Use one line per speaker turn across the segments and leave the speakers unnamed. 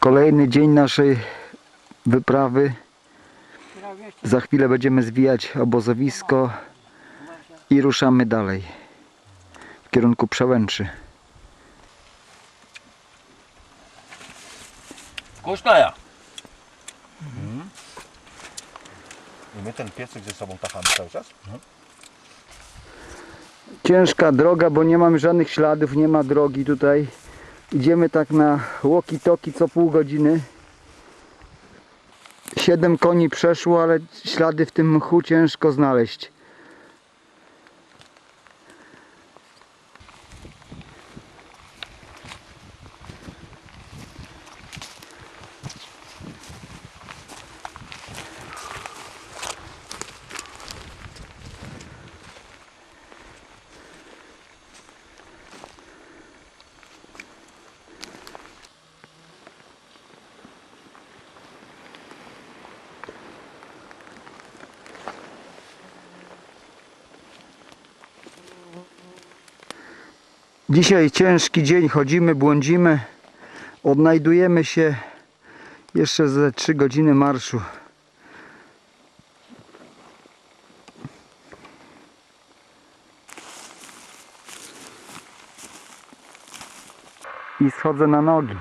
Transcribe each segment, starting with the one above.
Kolejny dzień naszej wyprawy. Za chwilę będziemy zwijać obozowisko i ruszamy dalej w kierunku Przełęczy.
Kusztaja.
I my ten piecyk ze sobą tachamy cały czas?
Ciężka droga, bo nie mamy żadnych śladów, nie ma drogi tutaj. Idziemy tak na łoki-toki co pół godziny. Siedem koni przeszło, ale ślady w tym mchu ciężko znaleźć. Dzisiaj ciężki dzień, chodzimy, błądzimy, odnajdujemy się jeszcze ze 3 godziny marszu. I schodzę na nogi,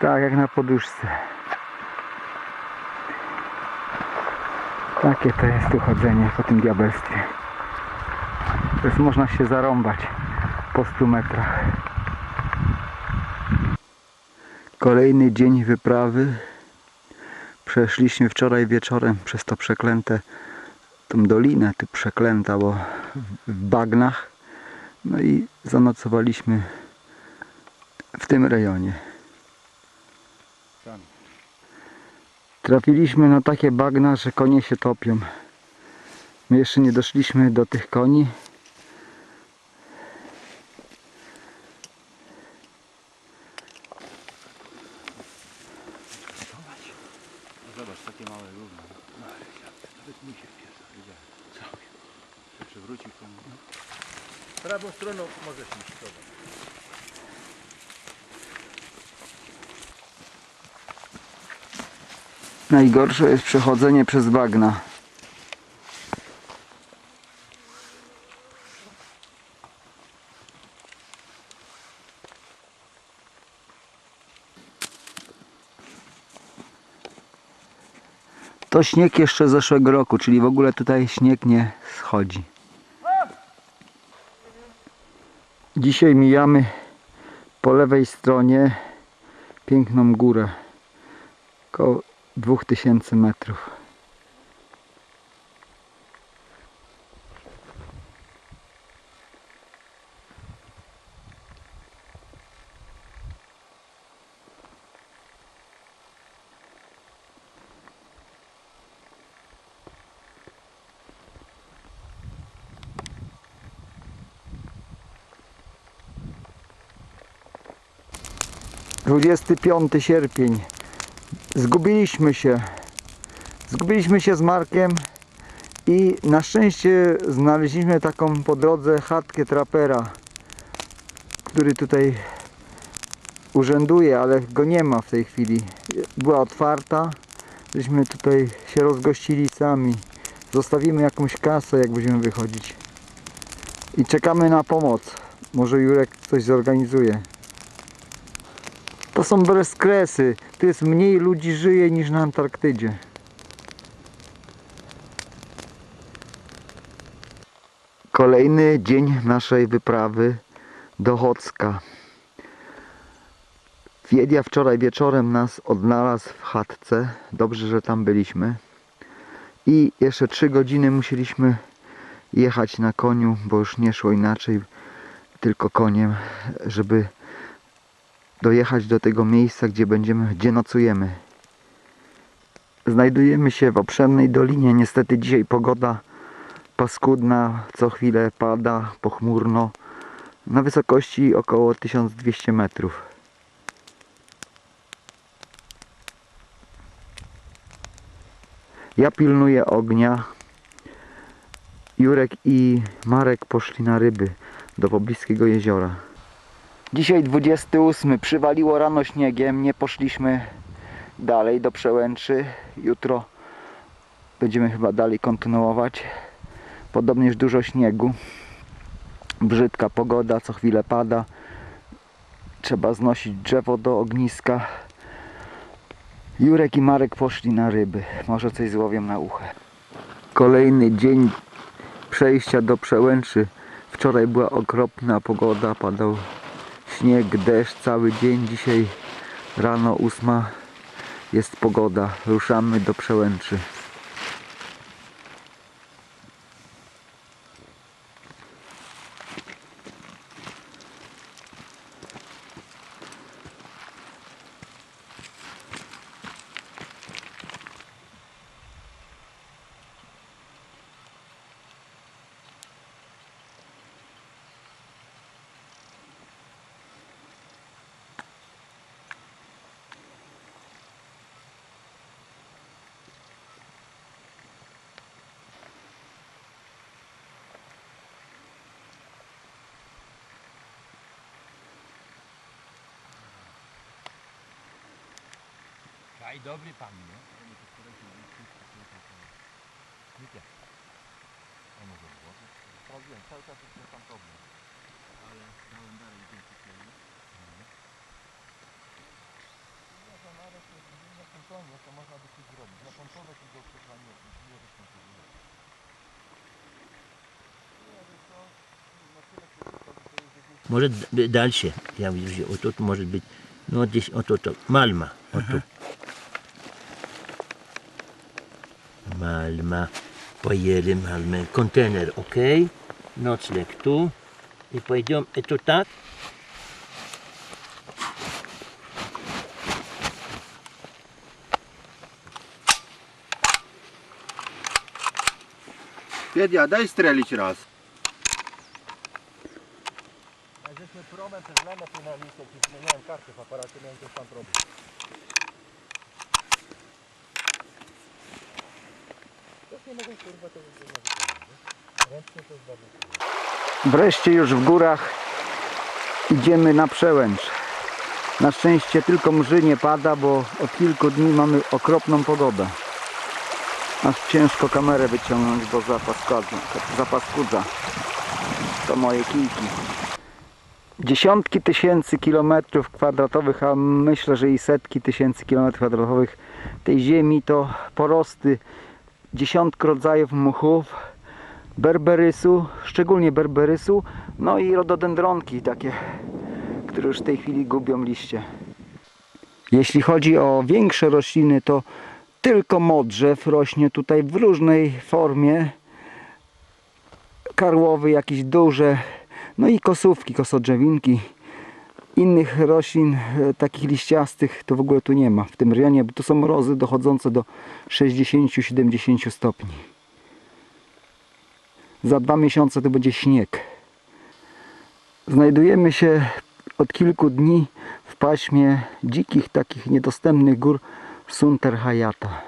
tak jak na poduszce. Takie to jest tu chodzenie po tym diabelstwie. To jest można się zarąbać po 100 metrach. Kolejny dzień wyprawy. Przeszliśmy wczoraj wieczorem przez to przeklęte, tą dolinę tu przeklęta, bo w- bagnach. No i zanocowaliśmy w tym rejonie. Trafiliśmy na takie bagna, że konie się topią. My jeszcze nie doszliśmy do tych koni.
Zobacz, takie małe równo. Nawet mi się wpierza, widziałem. Całkiem. Się przewrócił koń. Prawą stroną możesz iść. Zobacz.
Najgorsze jest przechodzenie przez bagna. To śnieg jeszcze z zeszłego roku, czyli w ogóle tutaj śnieg nie schodzi. Dzisiaj mijamy po lewej stronie piękną górę. Koło 2000 metrów. Dwudziesty piąty sierpień zgubiliśmy się. Zgubiliśmy się z Markiem i na szczęście znaleźliśmy taką po drodze chatkę trapera, który tutaj urzęduje, ale go nie ma w tej chwili. Była otwarta, żeśmy tutaj się rozgościli sami. Zostawimy jakąś kasę, jak będziemy wychodzić. I czekamy na pomoc. Może Jurek coś zorganizuje. To są bezkresy. Tu jest mniej ludzi żyje niż na Antarktydzie. Kolejny dzień naszej wyprawy do Ochocka. Wiedia wczoraj wieczorem nas odnalazł w chatce. Dobrze, że tam byliśmy. I jeszcze 3 godziny musieliśmy jechać na koniu, bo już nie szło inaczej, tylko koniem, żeby dojechać do tego miejsca, gdzie będziemy, gdzie nocujemy. Znajdujemy się w obszernej dolinie. Niestety dzisiaj pogoda paskudna, co chwilę pada, pochmurno, na wysokości około 1200 metrów. Ja pilnuję ognia. Jurek i Marek poszli na ryby do pobliskiego jeziora. Dzisiaj 28. Przywaliło rano śniegiem. Nie poszliśmy dalej do przełęczy. Jutro będziemy chyba dalej kontynuować. Podobnież dużo śniegu. Brzydka pogoda, co chwilę pada. Trzeba znosić drzewo do ogniska. Jurek i Marek poszli na ryby. Może coś złowią na uchę. Kolejny dzień przejścia do przełęczy. Wczoraj była okropna pogoda, padał śnieg, deszcz cały dzień. Dzisiaj rano ósma jest pogoda. Ruszamy do przełęczy.
Kaj dobry pan, nie? Nie A może włożyć? Sprawdziłem, cały czas jest ten sam problem. Ale dałem dalej dzięki temu. Ja to nawet na pontonie to można by coś zrobić. Napontować i go przekłanie, nie rozmontować.
Może d- dalsze. Ja widzę, że o tu może być, no gdzieś o to, to Malma. O tu. Malma. Pojęli Malmę. Kontener, ok? Nocleg tu. I pojedziemy, i to tak?
Wiedia, daj strzelić raz.
Jak żeśmy promem przez lemę tu na listę, czy zmieniałem kartę w aparacie, miałem też tam problem. Też
Wreszcie już w górach idziemy na przełęcz. Na szczęście tylko mrzy nie pada, bo od kilku dni mamy okropną pogodę. Aż ciężko kamerę wyciągnąć, bo zapaskudza. zapaskudza. To moje kijki. Dziesiątki tysięcy kilometrów kwadratowych, a myślę, że i setki tysięcy kilometrów kwadratowych tej ziemi to porosty dziesiątk rodzajów muchów, berberysu, szczególnie berberysu, no i rododendronki takie, które już w tej chwili gubią liście. Jeśli chodzi o większe rośliny, to tylko modrzew rośnie tutaj w różnej formie. Karłowy jakieś duże, no i kosówki, kosodrzewinki. Innych roślin e, takich liściastych to w ogóle tu nie ma w tym rejonie, bo to są mrozy dochodzące do 60-70 stopni. Za dwa miesiące to będzie śnieg. Znajdujemy się od kilku dni w paśmie dzikich, takich niedostępnych gór Sunterhayata.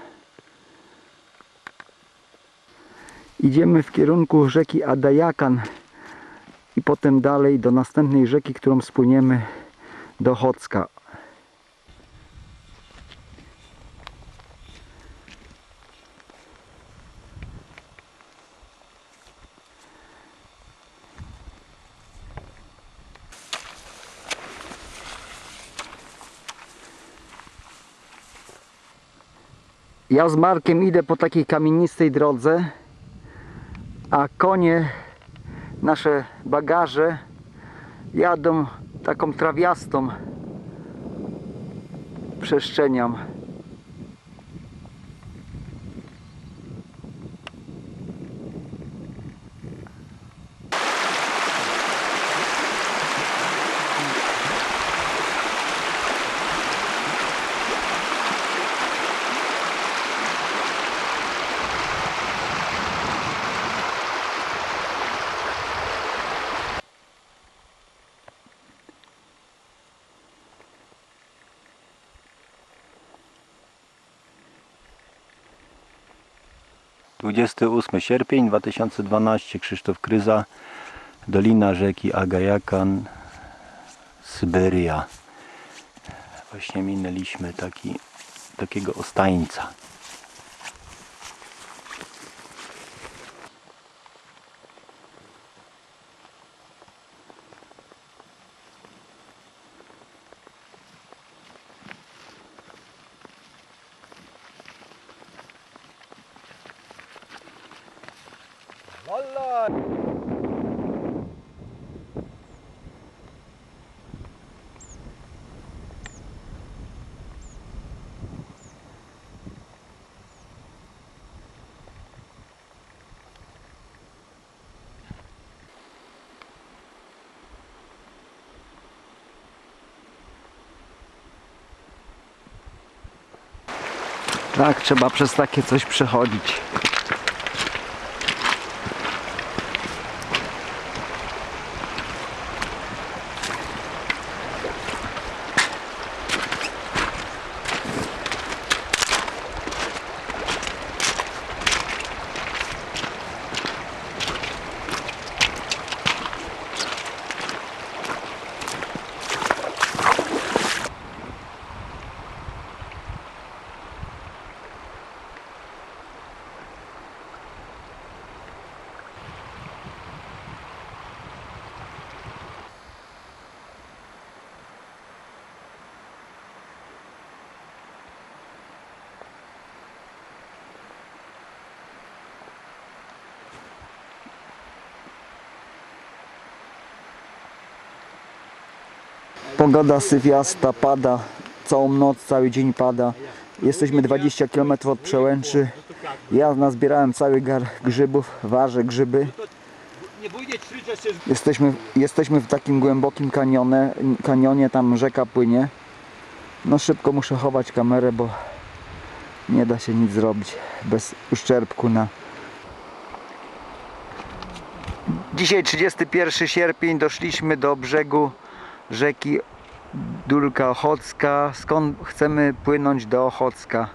Idziemy w kierunku rzeki Adayakan i potem dalej do następnej rzeki, którą spłyniemy do Chocka. Ja z Markiem idę po takiej kamienistej drodze, a konie, nasze bagaże jadą taką trawiastą przestrzenią.
Dwudziesty ósmy sierpień 2012 Krzysztof Kryza Dolina rzeki Agajakan Syberia. Właśnie minęliśmy taki, takiego ostańca.
Tak, trzeba przez takie coś przechodzić. Pogoda sywiasta, pada całą noc, cały dzień pada. Jesteśmy 20 km od Przełęczy. Ja nazbierałem cały gar grzybów, ważę grzyby. Jesteśmy, jesteśmy w takim głębokim kanionie, kanionie, tam rzeka płynie. No szybko muszę chować kamerę, bo nie da się nic zrobić bez uszczerbku na... Dzisiaj 31 sierpień doszliśmy do brzegu rzeki Dulka Ochocka, skąd chcemy płynąć do Ochocka.